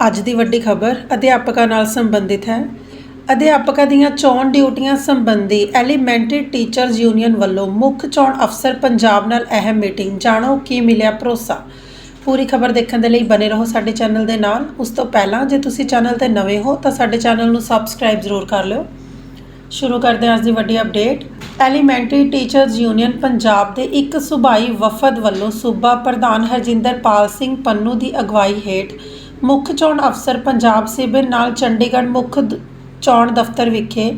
ਅੱਜ ਦੀ ਵੱਡੀ ਖਬਰ ਅਧਿਆਪਕਾਂ ਨਾਲ ਸੰਬੰਧਿਤ ਹੈ। ਅਧਿਆਪਕਾਂ ਦੀਆਂ ਚੋਣ ਡਿਊਟੀਆਂ ਸੰਬੰਧੀ ਐਲੀਮੈਂਟਰੀ ਟੀਚਰਜ਼ ਯੂਨੀਅਨ ਵੱਲੋਂ ਮੁੱਖ ਚੋਣ ਅਫਸਰ ਪੰਜਾਬ ਨਾਲ ਅਹਿਮ ਮੀਟਿੰਗ। ਜਾਣੋ ਕੀ ਮਿਲਿਆ ਭਰੋਸਾ? ਪੂਰੀ ਖਬਰ ਦੇਖਣ ਦੇ ਲਈ ਬਨੇ ਰਹੋ ਸਾਡੇ ਚੈਨਲ ਦੇ ਨਾਲ। ਉਸ ਤੋਂ ਪਹਿਲਾਂ ਜੇ ਤੁਸੀਂ ਚੈਨਲ ਤੇ ਨਵੇਂ ਹੋ ਤਾਂ ਸਾਡੇ ਚੈਨਲ ਨੂੰ ਸਬਸਕ੍ਰਾਈਬ ਜ਼ਰੂਰ ਕਰ ਲਿਓ। ਸ਼ੁਰੂ ਕਰਦੇ ਹਾਂ ਅੱਜ ਦੀ ਵੱਡੀ update. Elementary teachers union Punjab ਦੇ ਇੱਕ ਸੂਬਾਈ ਵਫਦ ਵੱਲੋਂ ਸੂਬਾ ਪ੍ਰਧਾਨ ਹਰਜਿੰਦਰਪਾਲ ਸਿੰਘ ਪੰਨੂ ਦੀ ਅਗਵਾਈ ਹੇਠ ਮੁੱਖ ਚੋਣ ਅਫਸਰ ਪੰਜਾਬ ਸਿਬਨ ਨਾਲ ਚੰਡੀਗੜ੍ਹ ਮੁੱਖ ਦ- ਚੋਣ ਦਫ਼ਤਰ ਵਿਖੇ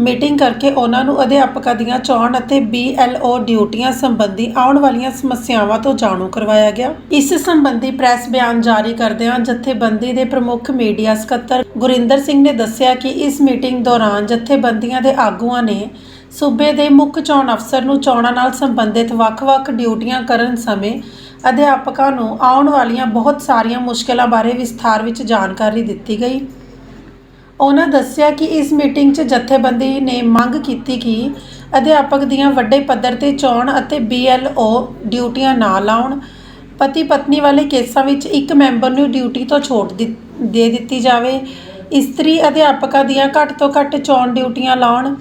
ਮੀਟਿੰਗ ਕਰਕੇ ਉਹਨਾਂ ਨੂੰ ਅਧਿਆਪਕਾਂ ਦੀਆਂ ਚੋਣ ਅਤੇ BLO ਡਿਊਟੀਆਂ ਸੰਬੰਧੀ ਆਉਣ ਵਾਲੀਆਂ ਸਮੱਸਿਆਵਾਂ ਤੋਂ ਜਾਣੂ ਕਰਵਾਇਆ ਗਿਆ। ਇਸ ਸੰਬੰਧੀ ਪ੍ਰੈਸ ਬਿਆਨ ਜਾਰੀ ਕਰਦਿਆਂ ਜਥੇਬੰਦੀ ਦੇ ਪ੍ਰਮੁੱਖ ਮੀਡੀਆ ਸਕੱਤਰ ਗੁਰਿੰਦਰ ਸਿੰਘ ਨੇ ਦੱਸਿਆ ਕਿ ਇਸ ਮੀਟਿੰਗ ਦੌਰਾਨ ਜਥੇਬੰਦੀਆਂ ਦੇ ਆਗੂਆਂ ਨੇ ਸੂਬੇ ਦੇ ਮੁੱਖ ਚੋਣ ਅਫਸਰ ਨੂੰ ਚੋਣਾਂ ਨਾਲ ਸੰਬੰਧਿਤ ਵੱਖ-ਵੱਖ ਡਿਊਟੀਆਂ ਕਰਨ ਸਮੇਂ ਅਧਿਆਪਕਾਂ ਨੂੰ ਆਉਣ ਵਾਲੀਆਂ ਬਹੁਤ ਸਾਰੀਆਂ ਮੁਸ਼ਕਲਾਂ ਬਾਰੇ ਵਿਸਥਾਰ ਵਿੱਚ ਜਾਣਕਾਰੀ ਦਿੱਤੀ ਗਈ। ਉਹਨਾਂ ਦੱਸਿਆ ਕਿ ਇਸ ਮੀਟਿੰਗ 'ਚ ਜਥੇਬੰਦੀ ਨੇ ਮੰਗ ਕੀਤੀ ਕਿ ਅਧਿਆਪਕ ਦੀਆਂ ਵੱਡੇ ਪੱਧਰ ਤੇ ਚੋਣ ਅਤੇ BLO ਡਿਊਟੀਆਂ ਨਾ ਲਾਉਣ। ਪਤੀ ਪਤਨੀ ਵਾਲੇ ਕੇਸਾਂ ਵਿੱਚ ਇੱਕ ਮੈਂਬਰ ਨੂੰ ਡਿਊਟੀ ਤੋਂ ਛੋਟ ਦਿੱ- ਦੇ ਦਿੱਤੀ ਜਾਵੇ। ਇਸਤਰੀ ਅਧਿਆਪਕਾਂ ਦੀਆਂ ਘੱਟ ਤੋਂ ਘੱਟ ਚੋਣ ਡਿਊਟੀਆਂ ਲਾਉਣ।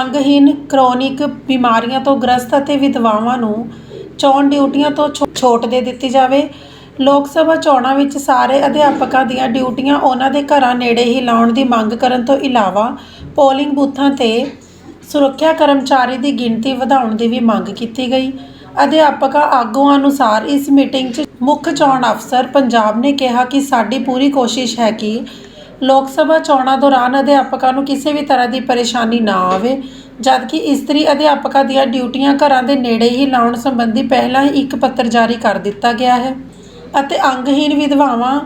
ਅੰਗਹੀਨ ਕ੍ਰੋਨਿਕ ਬਿਮਾਰੀਆਂ ਤੋਂ ਗ੍ਰਸਤ ਅਤੇ ਵਿਧਵਾਵਾਂ ਨੂੰ ਚੋਣ ਡਿਊਟੀਆਂ ਤੋਂ ਛੋ- ਛੋਟ ਦੇ ਦਿੱਤੀ ਜਾਵੇ। ਲੋਕ ਸਭਾ ਚੋਣਾਂ ਵਿੱਚ ਸਾਰੇ ਅਧਿਆਪਕਾਂ ਦੀਆਂ ਡਿਊਟੀਆਂ ਉਹਨਾਂ ਦੇ ਘਰਾਂ ਨੇੜੇ ਹੀ ਲਾਉਣ ਦੀ ਮੰਗ ਕਰਨ ਤੋਂ ਇਲਾਵਾ ਪੋਲਿੰਗ ਬੂਥਾਂ ਤੇ ਸੁਰੱਖਿਆ ਕਰਮਚਾਰੀ ਦੀ ਗਿਣਤੀ ਵਧਾਉਣ ਦੀ ਵੀ ਮੰਗ ਕੀਤੀ ਗਈ। ਅਧਿਆਪਕਾਂ ਆਗੂਆਂ ਅਨੁਸਾਰ ਇਸ ਮੀਟਿੰਗ 'ਚ ਮੁੱਖ ਚੋਣ ਅਫਸਰ ਪੰਜਾਬ ਨੇ ਕਿਹਾ ਕਿ ਸਾਡੀ ਪੂਰੀ ਕੋਸ਼ਿਸ਼ ਹੈ ਕਿ ਲੋਕ ਸਭਾ ਚੋਣਾਂ ਦੌਰਾਨ ਅਧਿਆਪਕਾਂ ਨੂੰ ਕਿਸੇ ਵੀ ਤਰ੍ਹਾਂ ਦੀ ਪਰੇਸ਼ਾਨੀ ਨਾ ਆਵੇ। ਜਦਕਿ ਇਸਤਰੀ ਅਧਿਆਪਕਾਂ ਦੀਆਂ ਡਿਊਟੀਆਂ ਘਰਾਂ ਦੇ ਨੇੜੇ ਹੀ ਲਾਉਣ ਸੰਬੰਧੀ ਪਹਿਲਾਂ ਹੀ ਇੱਕ ਪੱਤਰ ਜਾਰੀ ਕਰ ਦਿੱਤਾ ਗਿਆ ਹੈ ਅਤੇ ਅੰਗਹੀਨ ਵਿਧਵਾਵਾਂ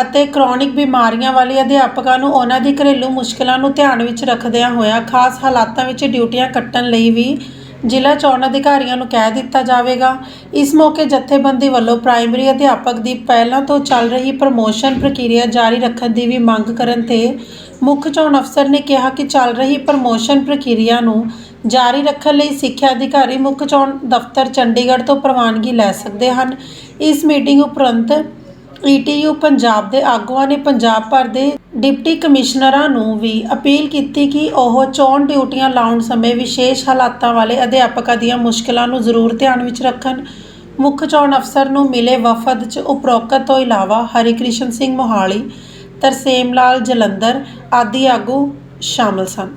ਅਤੇ ਕ੍ਰੋਨਿਕ ਬਿਮਾਰੀਆਂ ਵਾਲੇ ਅਧਿਆਪਕਾਂ ਨੂੰ ਉਹਨਾਂ ਦੀ ਘਰੇਲੂ ਮੁਸ਼ਕਲਾਂ ਨੂੰ ਧਿਆਨ ਵਿੱਚ ਰੱਖਦਿਆਂ ਹੋਇਆਂ ਖਾਸ ਹਾਲਾਤਾਂ ਵਿੱਚ ਡਿਊਟੀਆਂ ਕੱਟਣ ਲਈ ਵੀ ਜ਼ਿਲ੍ਹਾ ਚੋਣ ਅਧਿਕਾਰੀਆਂ ਨੂੰ ਕਹਿ ਦਿੱਤਾ ਜਾਵੇਗਾ। ਇਸ ਮੌਕੇ ਜਥੇਬੰਦੀ ਵੱਲੋਂ ਪ੍ਰਾਇਮਰੀ ਅਧਿਆਪਕ ਦੀ ਪਹਿਲਾਂ ਤੋਂ ਚੱਲ ਰਹੀ ਪ੍ਰਮੋਸ਼ਨ ਪ੍ਰਕਿਰਿਆ ਜਾਰੀ ਰੱਖਣ ਦੀ ਵੀ ਮੰਗ ਕਰਨ ਤੇ ਮੁੱਖ ਚੋਣ ਅਫਸਰ ਨੇ ਕਿਹਾ ਕਿ ਚੱਲ ਰਹੀ ਪ੍ਰਮੋਸ਼ਨ ਪ੍ਰਕਿਰਿਆ ਨੂੰ ਜਾਰੀ ਰੱਖਣ ਲਈ ਸਿੱਖਿਆ ਅਧਿਕਾਰੀ ਮੁੱਖ ਚੋਣ ਦਫ਼ਤਰ ਚੰਡੀਗੜ੍ਹ ਤੋਂ ਪ੍ਰਵਾਨਗੀ ਲੈ ਸਕਦੇ ਹਨ। ਇਸ ਮੀਟਿੰਗ ਉਪਰੰਤ ਈਟੀਯੂ ਪੰਜਾਬ ਦੇ ਆਗੂਆਂ ਨੇ ਪੰਜਾਬ ਭਰ ਦੇ ਡਿਪਟੀ ਕਮਿਸ਼ਨਰਾਂ ਨੂੰ ਵੀ ਅਪੀਲ ਕੀਤੀ ਕਿ ਉਹ ਚੋਣ ਡਿਊਟੀਆਂ ਲਾਉਣ ਸਮੇਂ ਵਿਸ਼ੇਸ਼ ਹਾਲਾਤਾਂ ਵਾਲੇ ਅਧਿਆਪਕਾਂ ਦੀਆਂ ਮੁਸ਼ਕਲਾਂ ਨੂੰ ਜ਼ਰੂਰ ਧਿਆਨ ਵਿੱਚ ਰੱਖਣ, ਮੁੱਖ ਚੋਣ ਅਫਸਰ ਨੂੰ ਮਿਲੇ ਵਫਦ 'ਚ ਉਪਰੋਕਤ ਤੋਂ ਇਲਾਵਾ ਹਰਿਕ੍ਰਿਸ਼ਨ ਸਿੰਘ ਮੋਹਾਲੀ, ਤਰਸੇਮ ਲਾਲ ਜਲੰਧਰ ਆਦਿ ਆਗੂ ਸ਼ਾਮਲ ਸਨ।